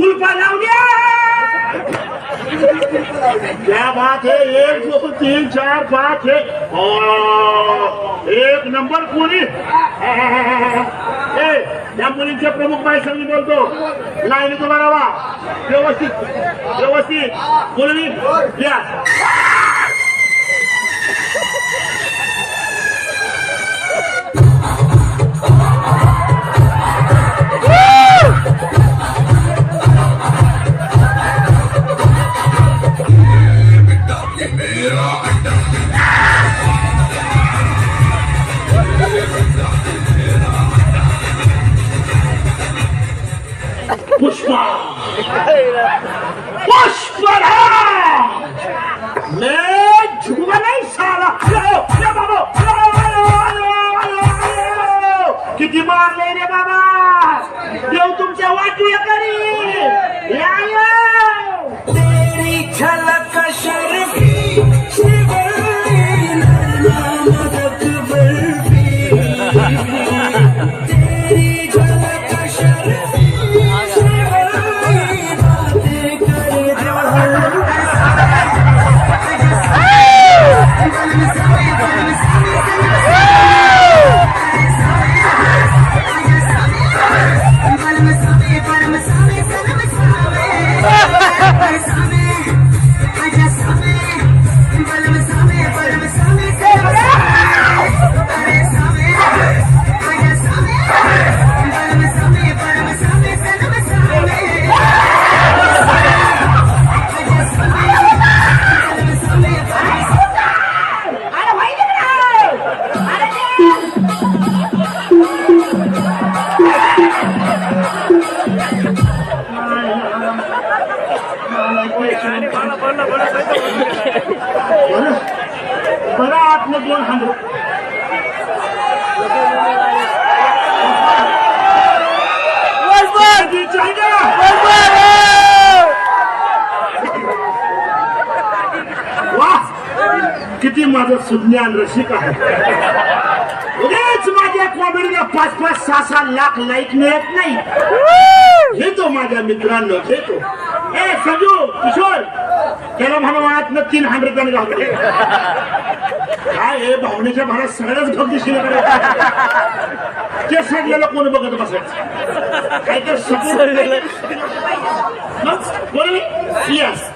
कुलपा लावल्या क्या बात है एक दो तीन चार पाच हे एक नंबर पुरी. ए या मुलींचे प्रमुख माहिती संगी बोलतो. लाईन तुम्हाला वा व्यवस्थित व्यवस्थित. मुली या. मैं झुकूंगा नहीं साला लो, लो बाबा, लो, लो, लो, लो, लो. किती मारले रे बाबा देव तुमच्या वाटूया करी या, या. तेरी झलक शर्फी बरं आतलं दोन हजार किती माझं सुज्ञान रसिक आहे. उद्याच माझ्या कॉमेडीला पाच पाच सहा सहा लाख लाईक मिळत नाही. घेतो माझ्या मित्रांनो घेतो. ए संजू किशोर! त्याला म्हणून आतनं तीन हंड्रेड रुपयाने घालतो काय हे भावनेच्या भागात सगळ्याच गमतीशीर ते सगळ्याला कोण बघत बसायचं? काय तर सगळं बरोबर येस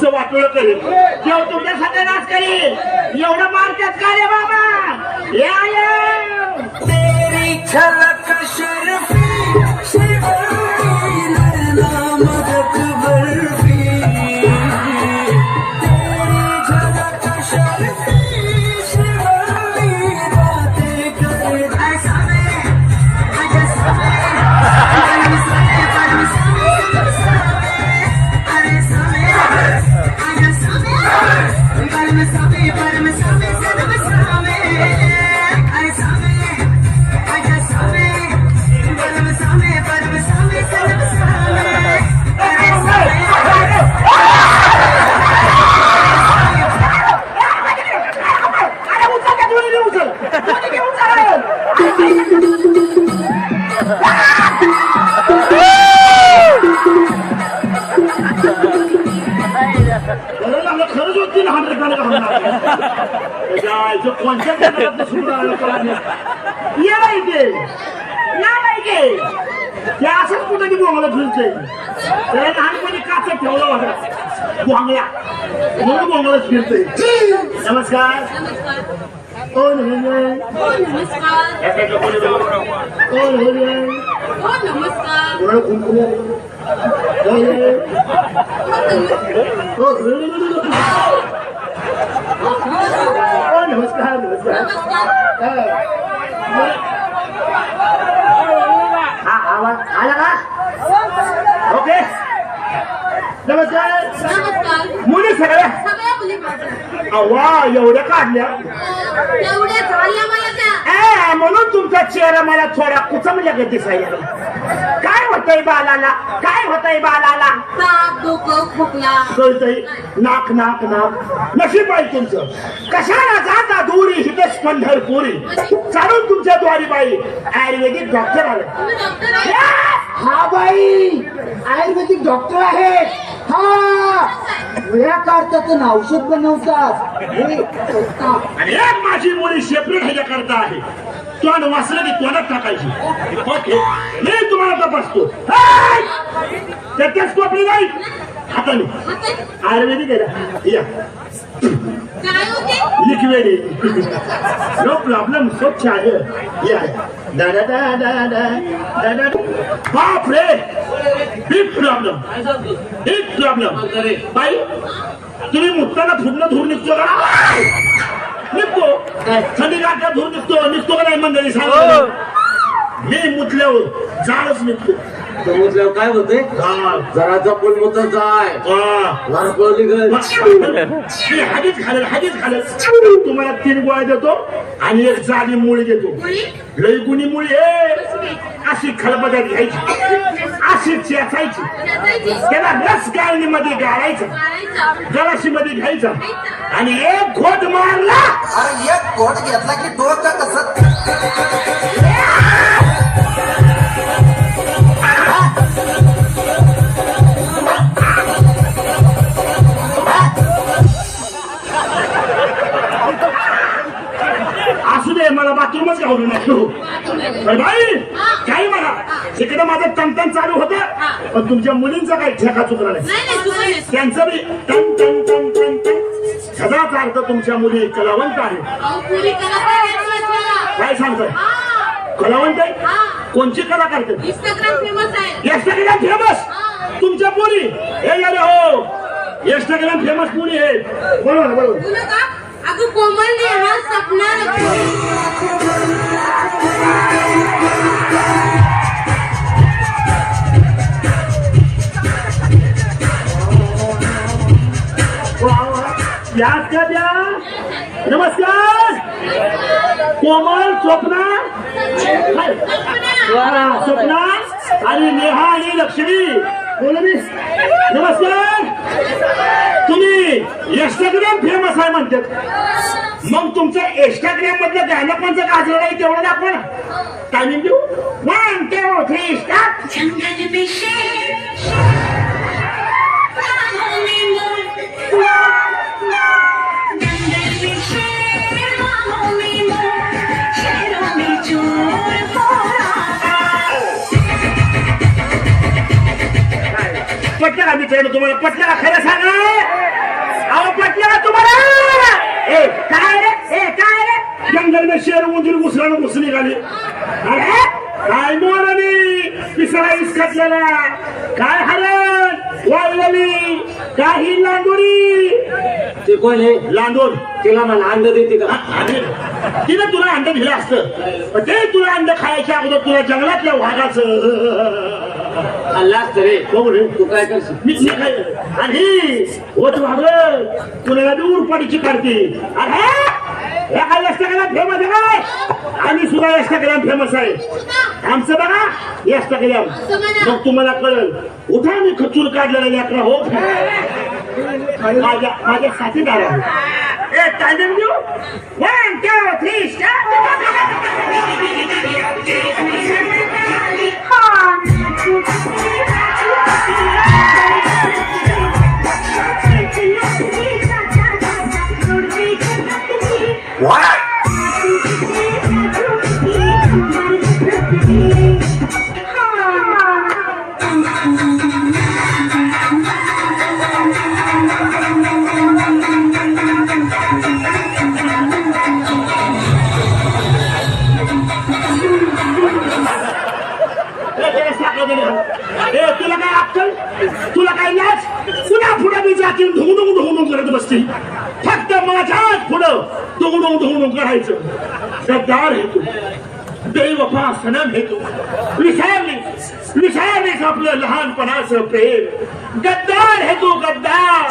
तुमचं वाटोळ करेल. देव तुमच्या नाच करेल एवढं मारतात का रे बाबा? या या. तेरी झलक शर्फी असंच कुठं की बोंगला फिरतंय त्याला लहानपणी काचा ठेवला होता बोंगला म्हणून बोंगलाच फिरतोय नमस्कार कोण होईल हो नमस्कार? कोण होईल हो नमस्कार? हो हो नमस्कार नमस्कार? नमस्कार. हा. आवाज आला ओके. नमस्कार. मुली सगळ्या? सगळ्या मुली वा एवढ्या काढल्या. एवढ्या झाल्या मला त्या ए, म्हणून तुमचा चेहरा मला थोडा कुचमल्या का दिसायला काय होतंय बालाला? काय होतंय बालाला? ताप डोकं खोकला. कळतंय. नाक नाक नाक. नशीब आहे तुमचं. कशाला जाता दुरी हितेश पंढरपुरी चालून तुमच्या द्वारी बाई आयुर्वेदिक डॉक्टर आले. तुम्ही डॉक्टर आहे? हा बाई आयुर्वेदिक डॉक्टर आहेत हा! वेळा काढतात आणि औषध बनवतात आणि एक माझी मुली सेपरेट ह्याच्या करता आहे. तोंड वाचलं की तोंडात टाकायची. ओके. मी तुम्हाला तपासतो. हाय! त्या नाही. हाताने. आयुर्वेदिक आहे या. लिक्विड नो प्रॉब्लेम स्वच्छ आहे. या दादा दादा दादा दा बाप रे बिग प्रॉब्लेम बिग प्रॉब्लेम बाई तुम्ही मुक्ताना फुटणं धूर निघतो का? निघतो. थंडी गाठ्या धूर निघतो. निघतो का नाही मंडळी? सांग मी मुतल्यावर जाळच निघतो समजल्यावर काय होते जाळ जरा जपून मत जाय. हा. वारपळली गं. मी हागीच हागीच तुम्हाला तीन गोळ्या देतो आणि एक जागी मुळी देतो. लई गुणी मुळी आहे अशी खलबद्यात घ्यायची. अशी चेचायची. त्याला रस गाळणीमध्ये गाळायचं. गलाशी मध्ये घ्यायचा. आणि एक घोट मारला. अरे एक कोट घेतला की डोकं कसं मला बाथरूमच घालू नाही अरे बाई काही म्हणा इकडे माझं टमटम चालू होतं पण तुमच्या मुलींचा काही ठेका चुकला नाही. त्यांचं बी टन टन टन टन टन सदाच अर्थ तुमच्या मुली कलावंत आहे. काय मला काय हा. कलावंत आहे? कोणची कला करते इंस्टाग्राम फेमस आहे. इंस्टाग्राम फेमस तुमच्या पोरी. हे अरे हो. इंस्टाग्राम फेमस पुरी आहे बरोबर बरोबर अगं कोमल ने हा सपना याद द्या नमस्कार. कोमल स्वप्ना. स्वप्ना. आणि नेहा आणि लक्ष्मी. बोला नमस्कार. तुम्ही इंस्टाग्राम फेमस आहे म्हणतात. मग तुमचं इंस्टाग्राम मधलं गाणं कोणचं गाजलं नाही तेवढं दाखवा ना. टायमिंग देऊ? वन टू थ्री स्टार्ट पटलं का मित्रांनो तुम्हाला पटलं का खरं सांगा. अहो पटलं का तुम्हाला. ए काय रे? ए काय रे? जंगल में शेर उंदीर घुसल्यानं घुस निघाली अरे काय मोरानी पिसळा इसकटलेला काय हरण वाळलेली. काही लांडोरी. ते कोण आहे? लांडोर. तिला मला अंड देते का अरे, तिनं तुला अंड दिलं असतं. पण ते तुला अंड खायच्या अगोदर तुला जंगलातल्या वाघाचं. अल्लास रे? तू काय करशील? आणि होत वागलं. कुणाला काढते अरे हे काय इंस्टाग्राम फेमस आहे काय? आम्ही सुद्धा इंस्टाग्राम फेमस आहे. आमचं बघा इंस्टाग्राम मग तुम्हाला कळल. उठा मी खचूर काढलेला लेकरा हो. माझ्या माझ्या साथीदार ए टायमिंग देऊ? वन टू थ्री ढुंगडुंग करायचं गद्दार हे तू। बेवफा सनम हे गद्दार है तू गद्दार।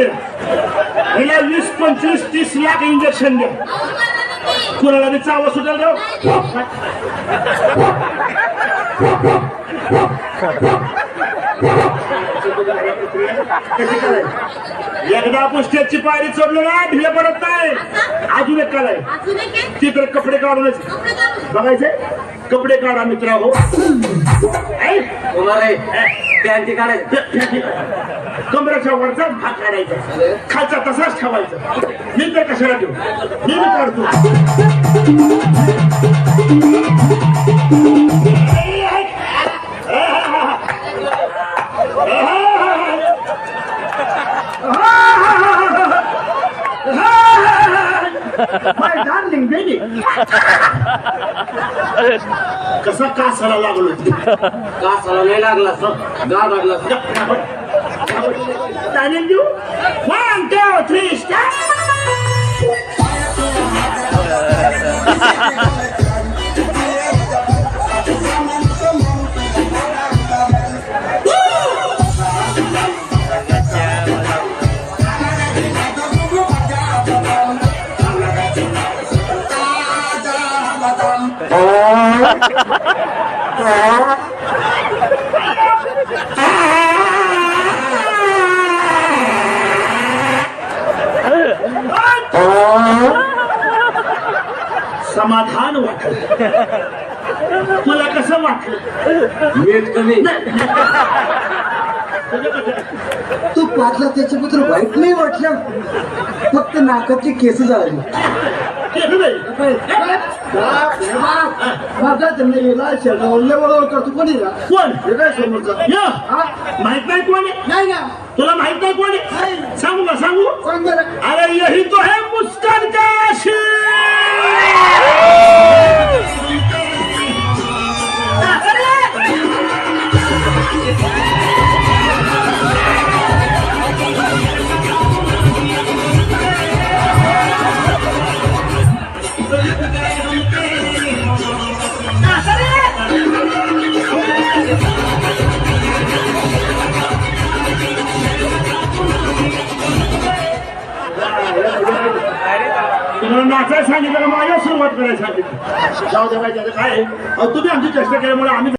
इकडे हिला वीस पंचवीस तीस लाख इंजेक्शन द्या. कुणाला बी चावा सुटेल देऊ? एकदा आपण स्टेजची पायरी चढलो ना ढिले पडत नाही अजून एक कला आहे अजून एक आहे? तिकडे कपडे काढूनच. बघायचे कपडे काढा मित्रा हो त्या ठिकाणी कमरेच्या वरचा भाग काढायचा. खालचा तसाच ठेवायचा. मी तर कशाला ठेवू? मी मी काढतो. कसा का साला लागलो का साला नाही लागला गा लागला चालेल थ्री स्टार्ट समाधान वाटलं. तुला कसं वाटलं? वेट कमी तू पाहतला त्याच्याबद्दल वाईट नाही वाटलं. फक्त नाकाची केस नाही. माझा त्यांना येला शेजावले करतो कोणी ना कोण हे काय समोरचा या. हा? माहीत नाही कोण आहे? नाही ना तुला माहीत नाही कोण आहे? सांगू का सांगू सांग बरं. अरे यही तो है मुस्कान का तुम्हाला वाचायला सांगितलं का माझ्या सुरुवात करायला सांगितलं जाऊ दे बाई, त्याचं काय आहे? अहो, तुम्ही आमची चेष्टा केल्यामुळे आम्ही